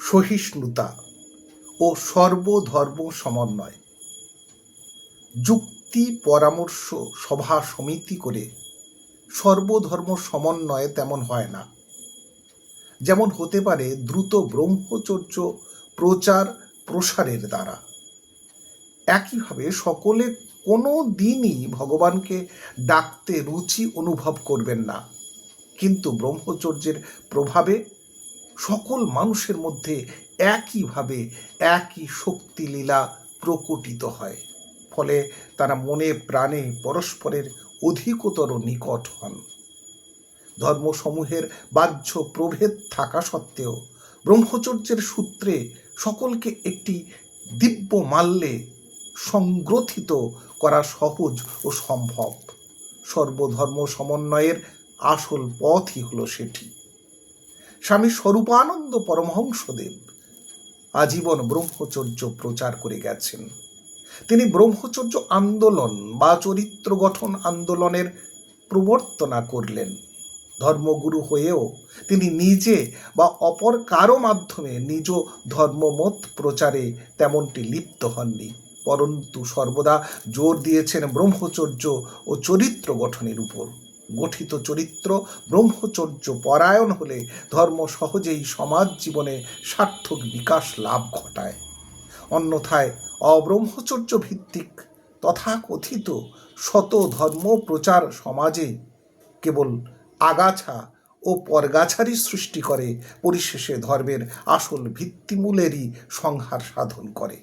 সহিষ্ণুতা ও সর্বধর্ম সমন্বয়। যুক্তি, পরামর্শ, সভা, সমিতি করে সর্বধর্ম সমন্বয় তেমন হয় না। যেমন হতে পারে দ্রুত ব্রহ্মচর্য, প্রচার, প্রসারের দ্বারা। একইভাবে সকলে কোনো দিনই ভগবানকে ডাকতে রুচি অনুভব করবেন না। কিন্তু ব্রহ্মচর্যের প্রভাবে সকল মানুষের মধ্যে একইভাবে একই শক্তি লীলা প্রকটিত হয়। ফলে তারা মনে প্রাণে পরস্পরের অধিকতর নিকট হন। ধর্মসমূহের বাহ্য প্রভেদ থাকা সত্ত্বেও ব্রহ্মচর্যের সূত্রে সকলকে একটি দিব্য মাল্যে সংগ্রথিত করা সহজ ও সম্ভব। সর্বধর্ম সমন্বয়ের আসল পথই হলো সেটি। স্বামী স্বরূপানন্দ পরমহংসদেব আজীবন ব্রহ্মচর্য প্রচার করে গেছেন। তিনি ব্রহ্মচর্য আন্দোলন বা চরিত্র গঠন আন্দোলনের প্রবর্তনা করলেন। ধর্মগুরু হয়েও তিনি নিজে বা অপর কারও মাধ্যমে নিজ ধর্মমত প্রচারে তেমনটি লিপ্ত হননি। পরন্তু সর্বদা জোর দিয়েছেন ব্রহ্মচর্য ও চরিত্র গঠনের উপর। গঠিত চরিত্র, ব্রহ্মচর্য পরায়ণ হলে ধর্ম সহজেই সমাজ জীবনে সার্থক বিকাশ লাভ ঘটায়। অন্যথায় অব্রহ্মচর্য ভিত্তিক তথাকথিত শত ধর্ম প্রচার সমাজে কেবল আগাছা ও পরগাছারই সৃষ্টি করে, পরিশেষে ধর্মের আসল ভিত্তিমূলেরই সংহার সাধন করে।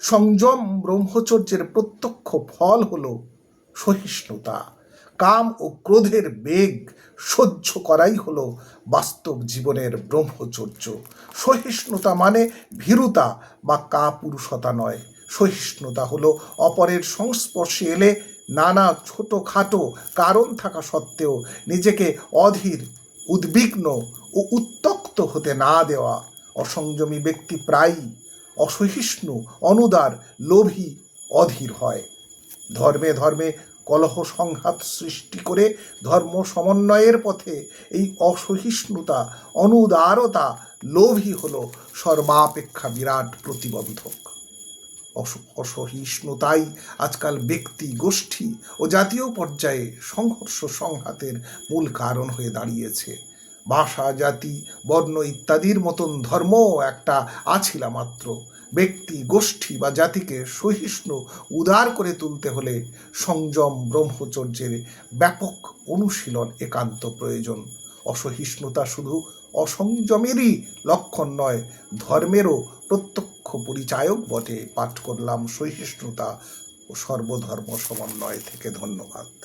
সংযম ব্রহ্মচর্যের প্রত্যক্ষ ফল হল সহিষ্ণুতা। কাম ও ক্রোধের বেগ সহ্য করাই হলো বাস্তব জীবনের ব্রহ্মচর্য। সহিষ্ণুতা মানে ভীরুতা বা কাপুরুষতা নয়। সহিষ্ণুতা হলো অপরের সংস্পর্শে এলে নানা ছোটোখাটো কারণ থাকা সত্ত্বেও নিজেকে অধীর, উদ্বিগ্ন ও উত্তক্ত হতে না দেওয়া। অসংযমী ব্যক্তি প্রায়ই অসহিষ্ণু, অনুদার, লোভী, অধীর হয়। ধর্মে ধর্মে কলহ সংঘাত সৃষ্টি করে ধর্ম সমন্বয়ের পথে এই অসহিষ্ণুতা, অনুদারতা লোভই হল সর্বাপেক্ষা বিরাট প্রতিবন্ধক। অস- অসহিষ্ণুতাই আজকাল ব্যক্তি, গোষ্ঠী ও জাতীয় পর্যায়ে সংঘর্ষ সংঘাতের মূল কারণ হয়ে দাঁড়িয়েছে। ভাষা, জাতি, বর্ণ ইত্যাদির মতন ধর্মও একটা আছিলা মাত্র ব্যক্তি, গোষ্ঠী বা জাতিকে সহিষ্ণু উদার করে তুলতে হলে সংযম ব্রহ্মচর্যের ব্যাপক অনুশীলন একান্ত প্রয়োজন। অসহিষ্ণুতা শুধু অসংযমেরই লক্ষণ নয়, ধর্মেরও প্রত্যক্ষ পরিচায়ক বটে। পাঠ করলাম সহিষ্ণুতা ও সর্বধর্ম সমন্বয় থেকে ধন্যবাদ।